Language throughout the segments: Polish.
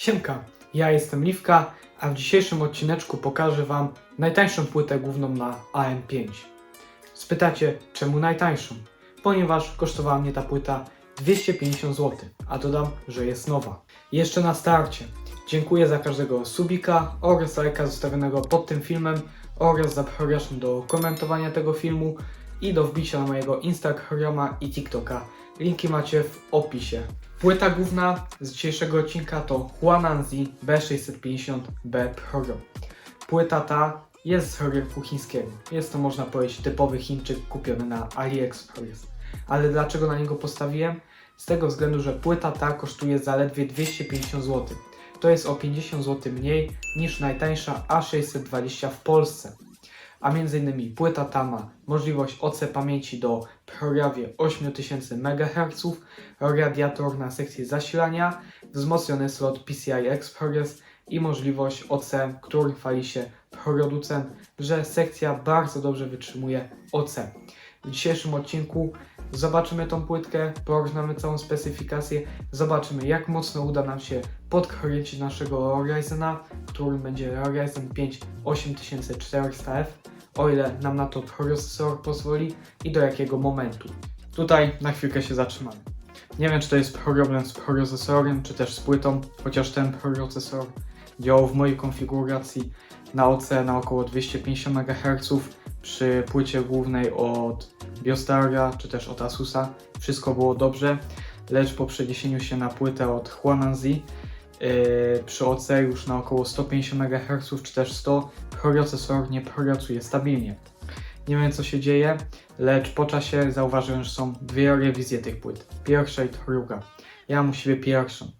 Siemka, ja jestem Liwka, a w dzisiejszym odcineczku pokażę Wam najtańszą płytę główną na AM5. Spytacie, czemu najtańszą? Ponieważ kosztowała mnie ta płyta 250 zł, a dodam, że jest nowa. Jeszcze na starcie, dziękuję za każdego subika oraz lajka zostawionego pod tym filmem oraz zapraszam do komentowania tego filmu i do wbicia na mojego Instagrama i TikToka. Linki macie w opisie. Płyta główna z dzisiejszego odcinka to Huananzi B650B Pro. Płyta ta jest z rynku chińskiego. Jest to można powiedzieć typowy Chińczyk kupiony na AliExpress. Ale dlaczego na niego postawiłem? Z tego względu, że płyta ta kosztuje zaledwie 250 zł. To jest o 50 zł mniej niż najtańsza A620 w Polsce. A innymi płyta ta ma możliwość OC pamięci do prawie 8000 MHz, radiator na sekcji zasilania, wzmocniony slot PCI Express i możliwość OC, który chwali się producent, że sekcja bardzo dobrze wytrzymuje OC. W dzisiejszym odcinku zobaczymy tą płytkę, porównamy całą specyfikację, zobaczymy jak mocno uda nam się podkręcić naszego Ryzena, który będzie Ryzen 5 8400F, o ile nam na to procesor pozwoli i do jakiego momentu. Tutaj na chwilkę się zatrzymamy. Nie wiem, czy to jest problem z procesorem, czy też z płytą, chociaż ten procesor działał w mojej konfiguracji na OC na około 250 MHz przy płycie głównej od Biostara, czy też od Asusa. Wszystko było dobrze, lecz po przeniesieniu się na płytę od Huananzi yy, przy OC już na około 150 MHz, czy też 100, procesor nie pracuje stabilnie. Nie wiem co się dzieje, lecz po czasie zauważyłem, że są dwie rewizje tych płyt. Pierwsza i druga. Ja mam u siebie pierwszą.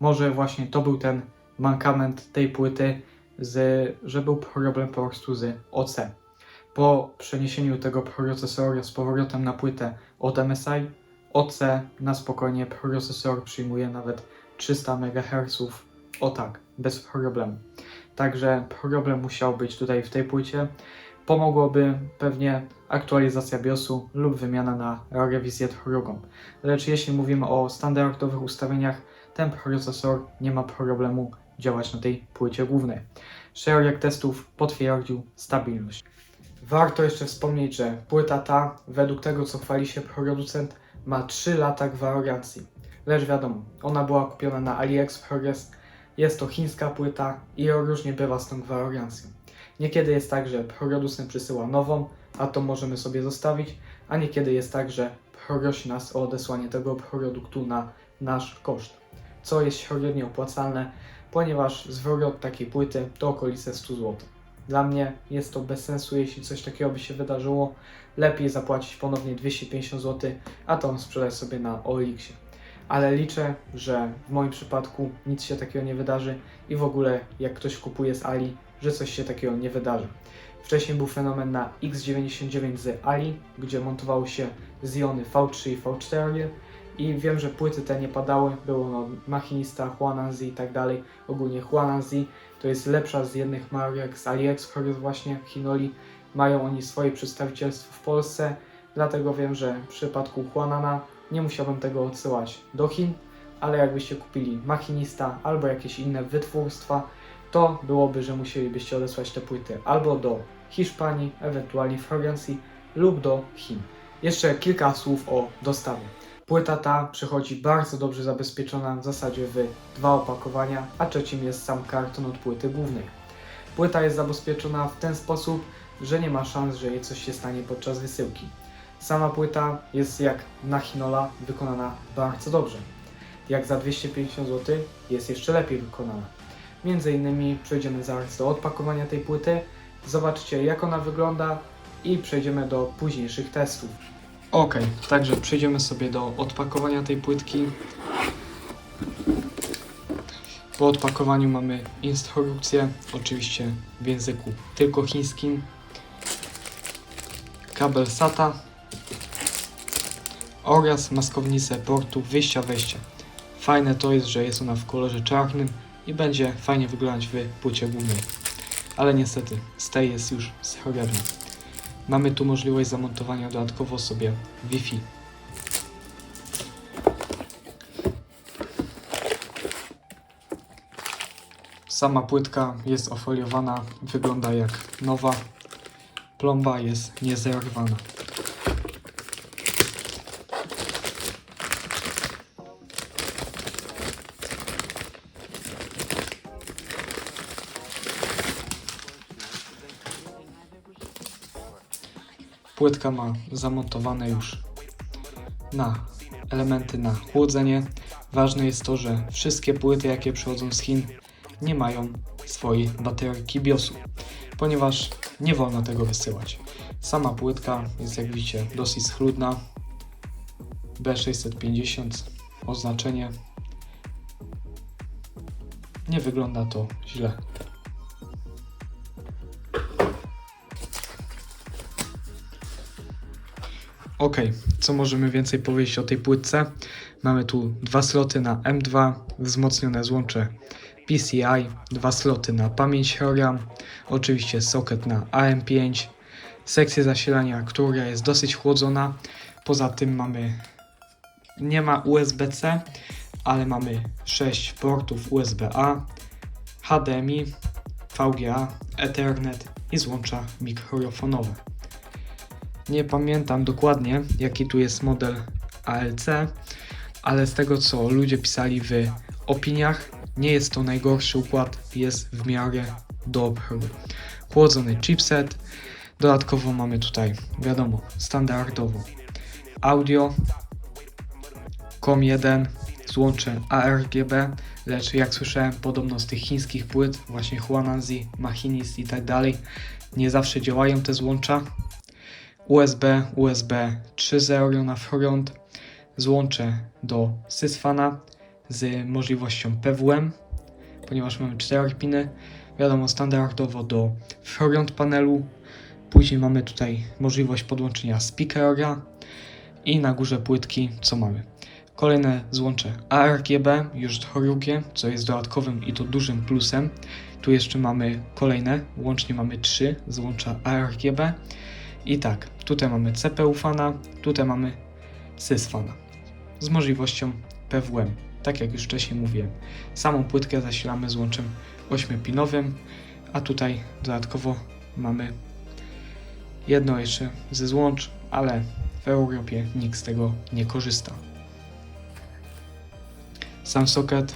Może właśnie to był ten mankament tej płyty, z, że był problem po prostu z OC. Po przeniesieniu tego procesora z powrotem na płytę od MSI, OC na spokojnie procesor przyjmuje nawet 300 MHz, o tak, bez problemu. Także problem musiał być tutaj w tej płycie. Pomogłoby pewnie aktualizacja BIOSu lub wymiana na rewizję drugą. Lecz jeśli mówimy o standardowych ustawieniach, ten procesor nie ma problemu działać na tej płycie głównej. Szereg testów potwierdził stabilność. Warto jeszcze wspomnieć, że płyta ta, według tego co chwali się producent, ma 3 lata gwarancji. Lecz wiadomo, ona była kupiona na AliExpress, jest to chińska płyta i różnie bywa z tą gwarancją. Niekiedy jest tak, że producent przysyła nową, a to możemy sobie zostawić, a niekiedy jest tak, że prosi nas o odesłanie tego produktu na nasz koszt, co jest średnio opłacalne, ponieważ zwrot takiej płyty to okolice 100 zł. Dla mnie jest to bez sensu, jeśli coś takiego by się wydarzyło. Lepiej zapłacić ponownie 250 zł, a to sprzedać sobie na OLX-ie. Ale liczę, że w moim przypadku nic się takiego nie wydarzy i w ogóle jak ktoś kupuje z Ali, że coś się takiego nie wydarzy. Wcześniej był fenomen na X99 z Ali, gdzie montowały się Ziony V3 i V4 i wiem, że płyty te nie padały, było no Machinista, Huananzi i tak dalej. Ogólnie Huananzi to jest lepsza z jednych marek z AliExpress właśnie, Hinoli. Mają oni swoje przedstawicielstwo w Polsce, dlatego wiem, że w przypadku Huanana nie musiałbym tego odsyłać do Chin, ale jakbyście kupili Machinista albo jakieś inne wytwórstwa, to byłoby, że musielibyście odesłać te płyty albo do Hiszpanii, ewentualnie Francji lub do Chin. Jeszcze kilka słów o dostawie. Płyta ta przychodzi bardzo dobrze zabezpieczona w zasadzie w dwa opakowania, a trzecim jest sam karton od płyty głównej. Płyta jest zabezpieczona w ten sposób, że nie ma szans, że jej coś się stanie podczas wysyłki. Sama płyta jest jak na Hinola wykonana bardzo dobrze. Jak za 250 zł jest jeszcze lepiej wykonana. Między innymi przejdziemy zaraz do odpakowania tej płyty, zobaczycie jak ona wygląda i przejdziemy do późniejszych testów. Ok, także przejdziemy sobie do odpakowania tej płytki. Po odpakowaniu mamy instrukcję, oczywiście w języku tylko chińskim, kabel SATA oraz maskownicę portu wyjścia-wejścia. Fajne to jest, że jest ona w kolorze czarnym i będzie fajnie wyglądać w płycie głównej. Ale niestety, z tej jest już srebrna. Mamy tu możliwość zamontowania dodatkowo sobie Wi-Fi. Sama płytka jest ofoliowana, wygląda jak nowa. Plomba jest niezerwana. Płytka ma zamontowane już na elementy na chłodzenie. Ważne jest to, że wszystkie płyty, jakie przychodzą z Chin, nie mają swojej bateryki BIOSu, ponieważ nie wolno tego wysyłać. Sama płytka jest, jak widzicie, dosyć schludna. B650 oznaczenie. Nie wygląda to źle. Ok, co możemy więcej powiedzieć o tej płytce? Mamy tu dwa sloty na M2, wzmocnione złącze PCI, dwa sloty na pamięć RAM, oczywiście socket na AM5, sekcję zasilania, która jest dosyć chłodzona. Poza tym mamy nie ma USB-C, ale mamy 6 portów USB-A, HDMI, VGA, Ethernet i złącza mikrofonowe. Nie pamiętam dokładnie, jaki tu jest model ALC, ale z tego co ludzie pisali w opiniach, nie jest to najgorszy układ, jest w miarę dobry. Chłodzony chipset, dodatkowo mamy tutaj, wiadomo, standardowo audio, COM1, złącze ARGB, lecz jak słyszałem, podobno z tych chińskich płyt, właśnie Huananzi, Machinis i tak dalej, nie zawsze działają te złącza. USB, USB 3.0 na front, złącze do Sysfana z możliwością PWM, ponieważ mamy 4 piny, wiadomo standardowo do front panelu, później mamy tutaj możliwość podłączenia speakera i na górze płytki co mamy? Kolejne złącze ARGB, już drugie, co jest dodatkowym i to dużym plusem. Tu jeszcze mamy kolejne, łącznie mamy trzy złącza ARGB. I tak, tutaj mamy CPU fana, tutaj mamy sys fana z możliwością PWM. Tak jak już wcześniej mówiłem, samą płytkę zasilamy złączem 8-pinowym, a tutaj dodatkowo mamy jedno jeszcze ze złącz, ale w Europie nikt z tego nie korzysta. Sam socket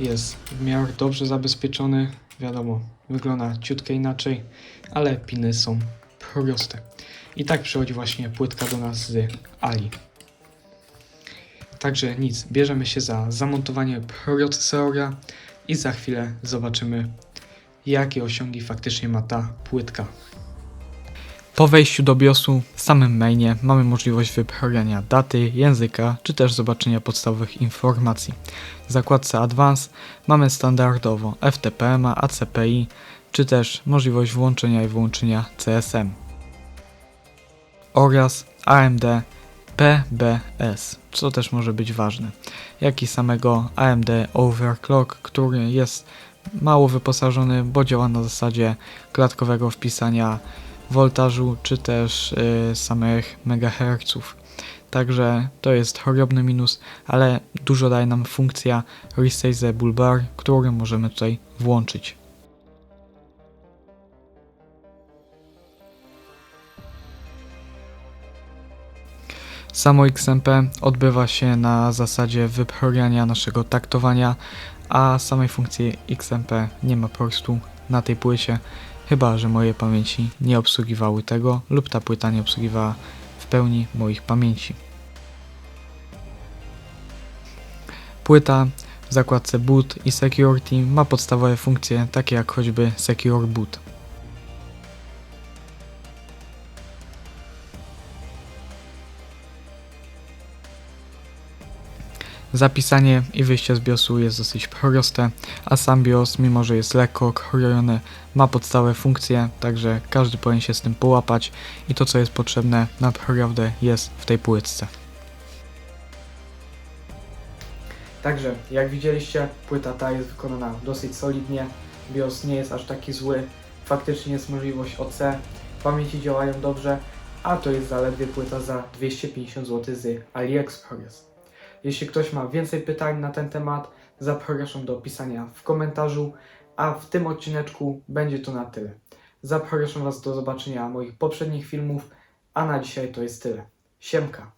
jest w miarę dobrze zabezpieczony. Wiadomo, wygląda ciutkę inaczej, ale piny są I tak przychodzi właśnie płytka do nas z Ali. Także nic, bierzemy się za zamontowanie procesora i za chwilę zobaczymy, jakie osiągi faktycznie ma ta płytka. Po wejściu do BIOSu w samym mainie mamy możliwość wybrania daty, języka, czy też zobaczenia podstawowych informacji. W zakładce Advanced mamy standardowo FTP, ACPI, czy też możliwość włączenia i wyłączenia CSM oraz AMD PBS, co też może być ważne, jak i samego AMD Overclock, który jest mało wyposażony, bo działa na zasadzie klatkowego wpisania woltażu czy też y, samych megaherców. Także to jest chorobny minus, ale dużo daje nam funkcja Resizable Bar, którą możemy tutaj włączyć. Samo XMP odbywa się na zasadzie wybrania naszego taktowania, a samej funkcji XMP nie ma po prostu na tej płycie, chyba że moje pamięci nie obsługiwały tego lub ta płyta nie obsługiwała w pełni moich pamięci. Płyta w zakładce Boot i Security ma podstawowe funkcje takie jak choćby Secure Boot. Zapisanie i wyjście z BIOSu jest dosyć proste, a sam BIOS, mimo że jest lekko okrojony, ma podstawowe funkcje, także każdy powinien się z tym połapać i to co jest potrzebne naprawdę jest w tej płytce. Także, jak widzieliście, płyta ta jest wykonana dosyć solidnie, BIOS nie jest aż taki zły, faktycznie jest możliwość OC, pamięci działają dobrze, a to jest zaledwie płyta za 250 zł z AliExpress. Jeśli ktoś ma więcej pytań na ten temat, zapraszam do opisania w komentarzu, a w tym odcineczku będzie to na tyle. Zapraszam Was do zobaczenia moich poprzednich filmów, a na dzisiaj to jest tyle. Siemka!